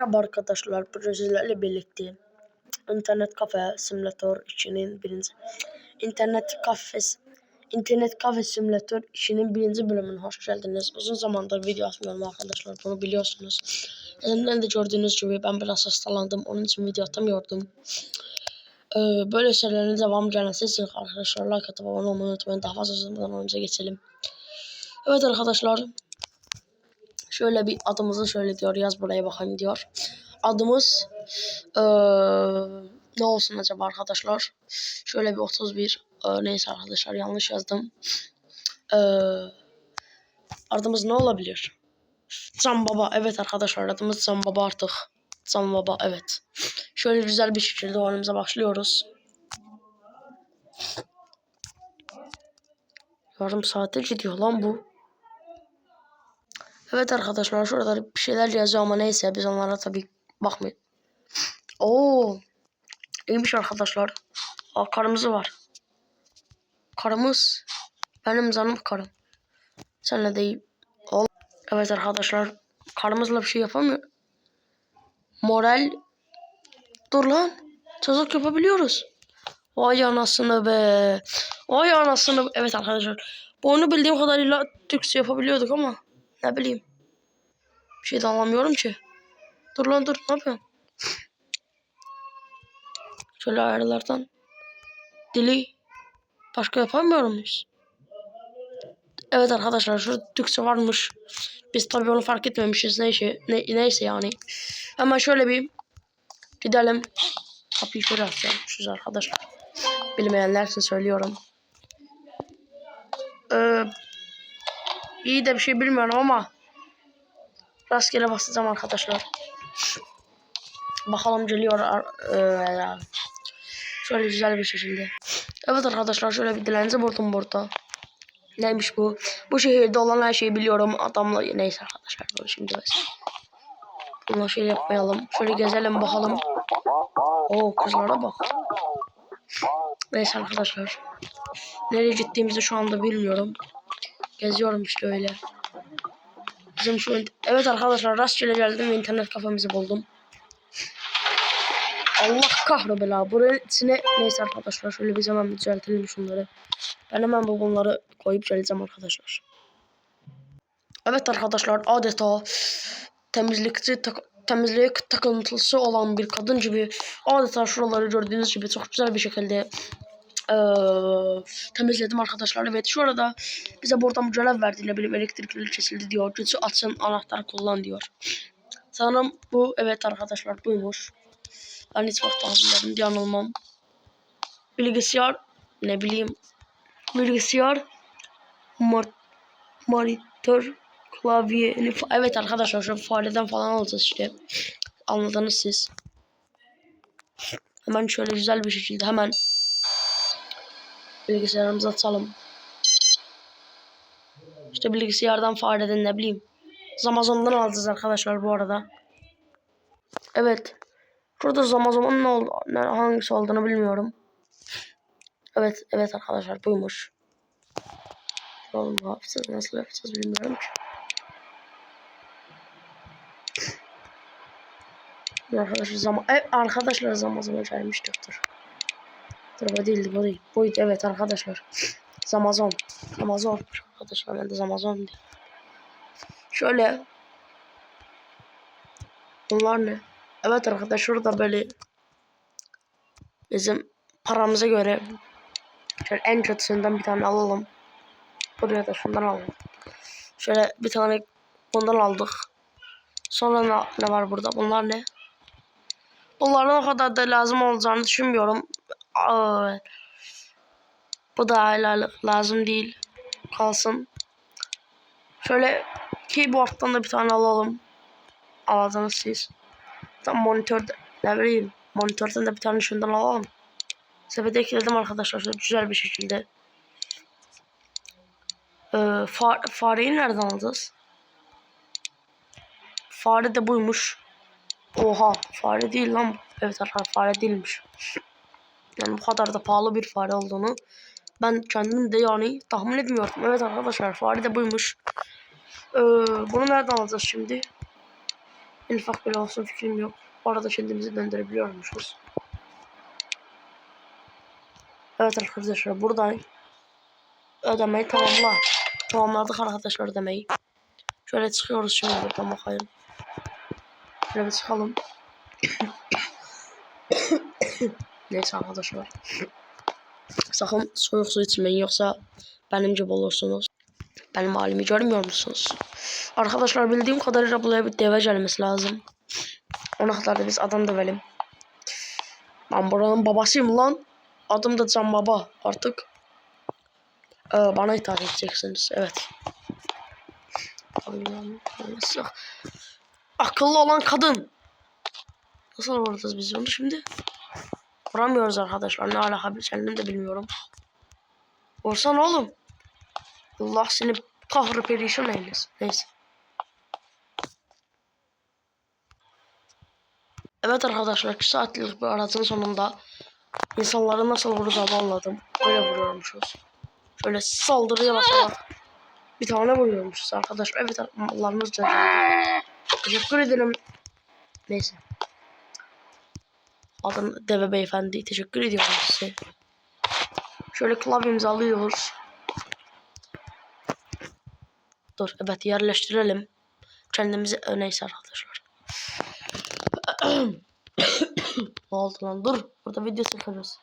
Merhaba arkadaşlar, sizlerle birlikte internet kafe simülatör işinin birinci internet kafe internet kafe simülatör işinin birinci bölümüne hoş geldiniz. Uzun zamandır video atmıyorum arkadaşlar, bunu biliyorsunuz. Elimden de gördüğünüz gibi ben biraz hastalandım, onun için video atamıyordum. Ee, böyle şeylerin devam gelmesi için arkadaşlar like atıp abone olmayı unutmayın. Daha fazla uzatmadan önce geçelim. Evet arkadaşlar, Şöyle bir adımızı şöyle diyor. Yaz buraya bakayım diyor. Adımız ee, ne olsun acaba arkadaşlar? Şöyle bir 31. Ee, neyse arkadaşlar yanlış yazdım. Ee, adımız ne olabilir? Can Baba. Evet arkadaşlar adımız Can Baba artık. Can Baba evet. Şöyle güzel bir şekilde oyunumuza başlıyoruz. Yarım saate gidiyor lan bu. Evet arkadaşlar şurada bir şeyler yazıyor ama neyse biz onlara tabii bakmayın. Oo, iyiymiş arkadaşlar. Aa, karımızı var. Karımız. Benim canım karım. Senle değil. Ol. Evet arkadaşlar. Karımızla bir şey yapamıyor. Moral. Dur lan. Çocuk yapabiliyoruz. Vay anasını be. Vay anasını. Evet arkadaşlar. Bu oyunu bildiğim kadarıyla Türkçe yapabiliyorduk ama. Ne bileyim. Bir şey de anlamıyorum ki. Dur lan dur ne yapıyorsun? Şöyle ayarlardan. Dili. Başka yapamıyor muyuz? Evet arkadaşlar şurada Türkçe varmış. Biz tabii onu fark etmemişiz. Neyse, ne, neyse yani. Hemen şöyle bir gidelim. Kapıyı şöyle açacakmışız arkadaşlar. Bilmeyenler için söylüyorum. Ee, iyi de bir şey bilmiyorum ama Rastgele basacağım arkadaşlar. Bakalım geliyor. Ee, şöyle güzel bir şekilde. Evet arkadaşlar şöyle bir dilenci buldum burada. Neymiş bu? Bu şehirde olan her şeyi biliyorum. Adamla neyse arkadaşlar şimdi mesela. Bununla şey yapmayalım. Şöyle gezelim bakalım. Oo kızlara bak. Neyse arkadaşlar. Nereye gittiğimizi şu anda bilmiyorum. Geziyorum işte öyle. Bizim şu evet arkadaşlar rastgele geldim ve internet kafemizi buldum. Allah kahrobela. İçine neyse arkadaşlar şöyle biz hemen düzeltelim şunları. Ben hemen bu bunları koyup geleceğim arkadaşlar. Evet arkadaşlar adeta temizlikçi tak temizlik takıntısı olan bir kadın gibi adeta şuraları gördüğünüz gibi çok güzel bir şekilde ee, temizledim arkadaşlar. Evet şu arada bize buradan görev verdi. Ne bileyim elektrikleri kesildi diyor. Gücü açın anahtar kullan diyor. Sanırım bu evet arkadaşlar buymuş. Ben hiç vakti hazırladım diye anılmam. Bilgisayar ne bileyim bilgisayar mar monitör klavye evet arkadaşlar şu fareden falan alacağız işte. Anladınız siz. Hemen şöyle güzel bir şekilde hemen Bilgisayarımızı açalım. İşte bilgisayardan fareden ne bileyim. Amazon'dan alacağız arkadaşlar bu arada. Evet. Şurada Amazon'un ne oldu, hangisi olduğunu bilmiyorum. Evet, evet arkadaşlar buymuş. Oğlum ne yapacağız, nasıl yapacağız bilmiyorum ki. Arkadaşlar zaman, evet, arkadaşlar Amazon'a gelmiştir. Dur. Dur bu değildi bu değil. Buydu evet arkadaşlar. Amazon. Amazon. Arkadaşlar ben de Amazon diye. Şöyle. Bunlar ne? Evet arkadaşlar şurada böyle bizim paramıza göre şöyle en kötüsünden bir tane alalım. Buraya da şundan alalım. Şöyle bir tane bundan aldık. Sonra ne, ne var burada? Bunlar ne? Bunların o kadar da lazım olacağını düşünmüyorum. Bu da hala lazım değil. Kalsın. Şöyle keyboard'dan da bir tane alalım. Aladınız siz. Tam monitörde ne bileyim. Monitörden de bir tane şundan alalım. Sepete ekledim arkadaşlar. Şöyle güzel bir şekilde. Ee, far, fareyi nereden alacağız? Fare de buymuş. Oha fare değil lan. Evet arkadaşlar fare değilmiş. Yani bu kadar da pahalı bir fare olduğunu ben kendim de yani tahmin etmiyordum. Evet arkadaşlar fare de buymuş. Ee, bunu nereden alacağız şimdi? En ufak bile olsun fikrim yok. Bu arada kendimizi döndürebiliyormuşuz. Evet arkadaşlar buradan ödemeyi tamamla. Tamamladık arkadaşlar ödemeyi. Şöyle çıkıyoruz şimdi buradan bakayım. Şöyle bir çıkalım. Neyse arkadaşlar. Sakın soğuk su içmeyin yoksa benim gibi olursunuz. Benim halimi görmüyor musunuz? Arkadaşlar bildiğim kadarıyla buraya bir deve gelmesi lazım. Ona kadar da biz adam dövelim. Ben buranın babasıyım lan. Adım da Can Baba artık. Ee, bana hitap edeceksiniz. Evet. Allah'ım, Akıllı olan kadın. Nasıl vuracağız biz onu şimdi? Vuramıyoruz arkadaşlar. Ne alaka bir kendim de bilmiyorum. Vursan oğlum. Allah seni kahrı perişan eylesin. Neyse. Evet arkadaşlar 2 saatlik bir aracın sonunda insanları nasıl vuracağımı anladım. Böyle vuruyormuşuz. Şöyle saldırıya basarak bir tane vuruyormuşuz arkadaşlar. Evet Allah'ınız cezası. Teşekkür ederim. Neyse. Adın Deve Beyefendi. Teşekkür ediyorum size. Şöyle klavyemizi alıyoruz. Dur evet yerleştirelim. Kendimizi Ö, neyse arkadaşlar. ne oldu lan dur. Burada video çekiyoruz.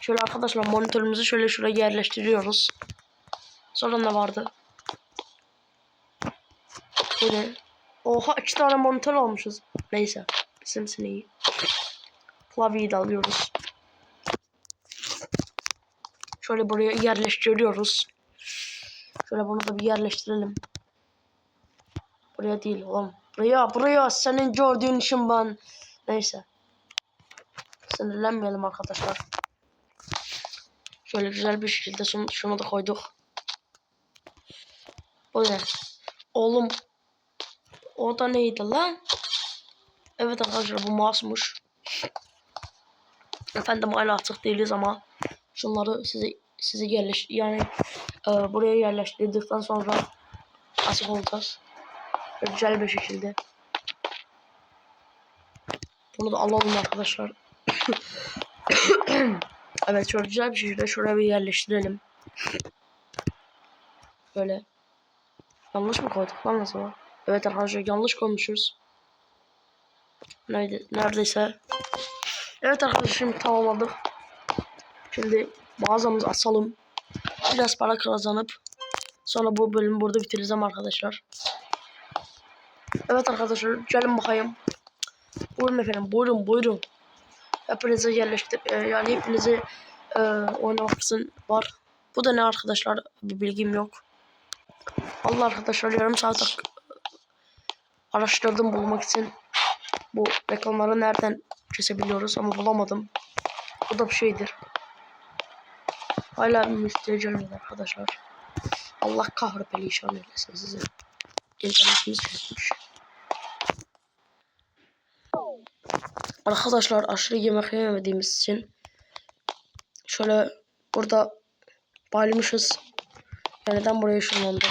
Şöyle arkadaşlar monitörümüzü şöyle şuraya yerleştiriyoruz. Sonra ne vardı? Bu? Oha iki tane monitör almışız. Neyse. Bizim iyi. Klavyeyi de alıyoruz. Şöyle buraya yerleştiriyoruz. Şöyle bunu da bir yerleştirelim. Buraya değil oğlum. Buraya buraya senin gördüğün işin ben. Neyse. Sinirlenmeyelim arkadaşlar. Şöyle güzel bir şekilde şunu, da koyduk. Bu ne? Oğlum. O da neydi lan? Evet arkadaşlar bu mouse'muş. Efendim hala açık değiliz ama şunları size sizi yerleş yani e, buraya yerleştirdikten sonra açık olacağız. Güzel bir şekilde. Bunu da alalım arkadaşlar. evet şöyle güzel bir şekilde şuraya bir yerleştirelim. Böyle. Yanlış mı koyduk lan acaba? Evet arkadaşlar yanlış koymuşuz. Nerede, neredeyse. Evet arkadaşlar şimdi tamamladık. Şimdi mağazamızı açalım. Biraz para kazanıp sonra bu bölümü burada bitireceğim arkadaşlar. Evet arkadaşlar gelin bakayım. Buyurun efendim buyurun buyurun. Hepinize yerleştir e, yani hepinize e, oynamak için var. Bu da ne arkadaşlar bir bilgim yok. Allah arkadaşlar yarım saat araştırdım bulmak için. Bu reklamları nereden kesebiliyoruz ama bulamadım. Bu da bir şeydir. Hala gelmedi arkadaşlar. Allah kahrı perişan eylesin sizi. İnternetimiz kesmiş. Arkadaşlar aşırı yemek yemediğimiz için şöyle burada bayılmışız. Yani neden buraya ışınlandık?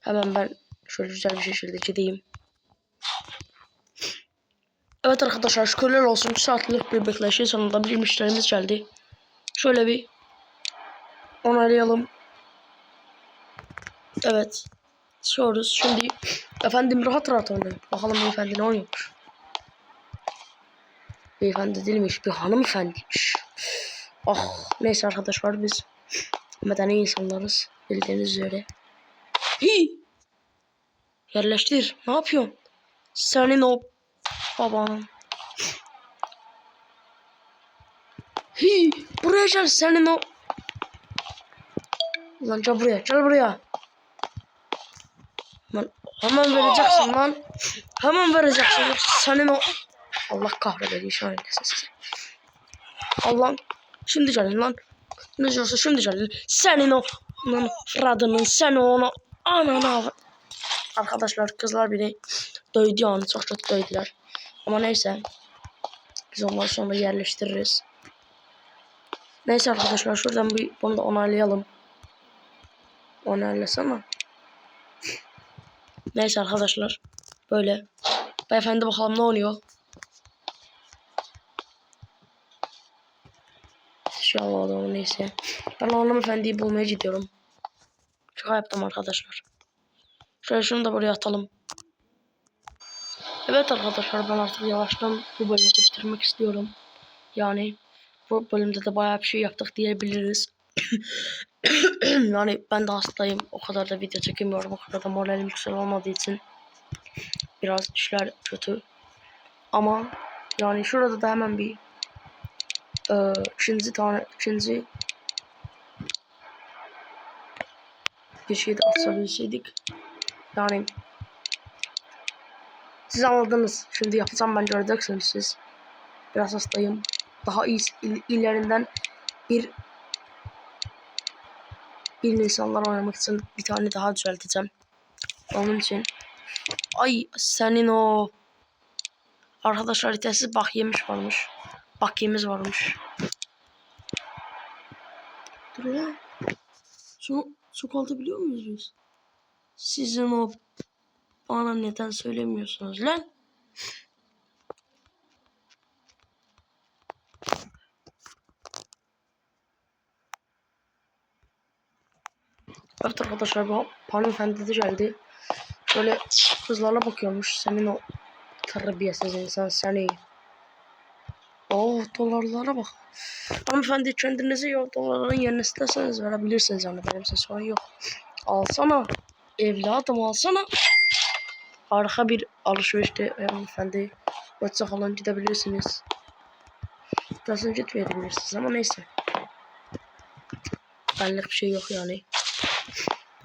Hemen ben şöyle güzel bir şekilde gideyim. Evet arkadaşlar şükürler olsun 2 saatlik bir bekleyişin sonunda bir müşterimiz geldi. Şöyle bir onaylayalım. Evet. Çıkıyoruz. Şimdi efendim rahat rahat oynayın. Bakalım beyefendi ne oynuyormuş. Beyefendi değilmiş. Bir hanımefendiymiş. Ah neyse arkadaşlar biz medeni insanlarız. Bildiğiniz üzere. Hi! Yerleştir. Ne yapıyorsun? Senin o babanın. Hi! Buraya gel senin o Lan gel buraya, gel buraya. Lan hemen vereceksin lan. Hemen vereceksin. Senin o... Allah kahretsin şu an sizi. Allah şimdi gelin lan. Ne diyorsa şimdi gelin. Senin o... Lan Fradının sen onu... Anana... Arkadaşlar kızlar beni dövdü yani çok çok dövdüler. Ama neyse. Biz onları sonra yerleştiririz. Neyse arkadaşlar şuradan bir bunu da onaylayalım. Onaylasana. Neyse arkadaşlar. Böyle. Beyefendi bakalım ne oluyor? An adamı neyse. Ben o hanımefendiyi bulmaya gidiyorum. Şaka yaptım arkadaşlar. Şöyle şunu da buraya atalım. Evet arkadaşlar ben artık yavaştan bu bölümü bitirmek istiyorum. Yani bu bölümde de bayağı bir şey yaptık diyebiliriz. yani ben de hastayım. O kadar da video çekemiyorum. O kadar da moralim yüksek olmadığı için biraz işler kötü. Ama yani şurada da hemen bir e, ikinci tane ikinci bir şey de atabilseydik. Yani siz anladınız. Şimdi yapacağım ben göreceksiniz siz. Biraz hastayım. Daha iyi il, ilerinden bir bir insanlar oynamak için bir tane daha düzelteceğim. Onun için ay senin o arkadaşlar vitesi bak yemiş varmış. Bak yemiz varmış. Dur ya. Su, su kaldı muyuz biz? Sizin o bana neden söylemiyorsunuz lan? Evet arkadaşlar bu hanımefendi de geldi. Şöyle kızlarla bakıyormuş. Senin o terbiyesiz insan seni. Oh dolarlara bak. Hanımefendi kendinize yok dolarların yerine isterseniz verebilirsiniz yani benim sorun yok. Alsana. Evladım alsana. Harika bir alışverişte hanımefendi. Hoşça kalın gidebilirsiniz. Nasıl gitmeyebilirsiniz ama neyse. Benlik bir şey yok yani.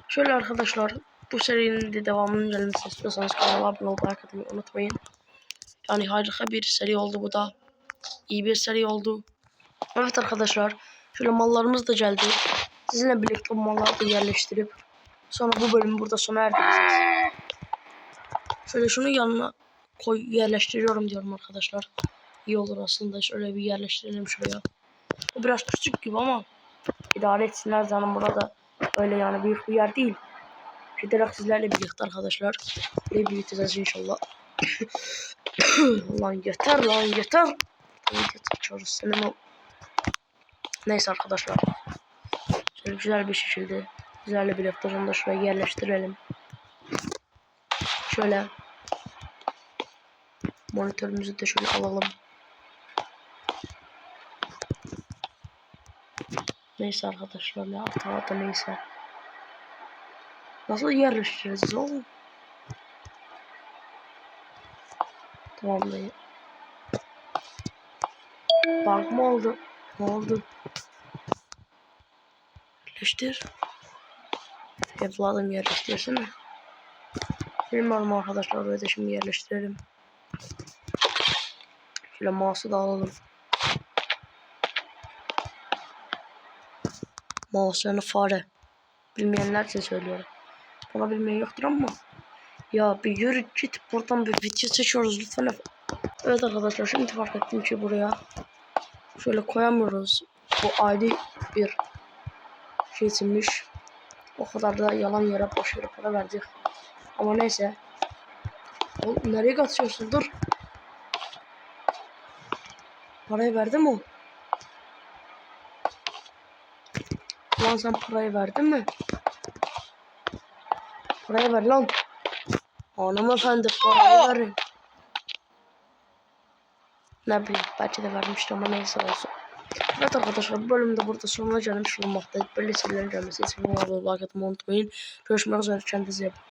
Şöyle arkadaşlar bu serinin de devamının gelmesini istiyorsanız kanala abone olmayı unutmayın. Yani harika bir seri oldu bu da. İyi bir seri oldu. Evet arkadaşlar şöyle mallarımız da geldi. Sizinle birlikte bu malları da yerleştirip sonra bu bölümü burada sona erdireceğiz. Şöyle şunu yanına koy yerleştiriyorum diyorum arkadaşlar. İyi olur aslında şöyle bir yerleştirelim şuraya. Bu biraz küçük gibi ama idare etsinler canım burada. Öyle yani büyük bir yer değil. Giderek sizlerle birlikte arkadaşlar. Ve büyüteceğiz inşallah. lan yeter lan yeter. Video çekiyoruz senin o. Neyse arkadaşlar. Şöyle güzel bir şekilde sizlerle birlikte onu da şuraya yerleştirelim. Şöyle monitörümüzü de şöyle alalım. Neyse arkadaşlar ya tamam da neyse. Nasıl yerleştireceğiz oğlum? Tamam dayı. Bug mı oldu? Ne oldu? Yerleştir. Evladım yerleştirsene. Bilmiyorum arkadaşlar da şimdi yerleştirelim. Şöyle mouse'u da alalım. Mouse fare. Bilmeyenler için söylüyorum. Bana bilmeyen yoktur ama. Ya bir yürü git buradan bir video seçiyoruz lütfen. Evet arkadaşlar şimdi fark ettim ki buraya şöyle koyamıyoruz. Bu ayrı bir şey içinmiş. O kadar da yalan yere boş para verdik. Ama neyse. Oğlum nereye kaçıyorsun dur. Parayı verdi mi o? Lan sen parayı verdin mi? Parayı ver lan. Hanımefendi parayı verin. Ne bileyim belki de vermişti ama neyse olsun. Evet arkadaşlar bölümde burada sonuna gelmiş bulunmaktayız. Böyle serilerin gelmesi için like atmayı unutmayın. Görüşmek üzere kendinize iyi bakın.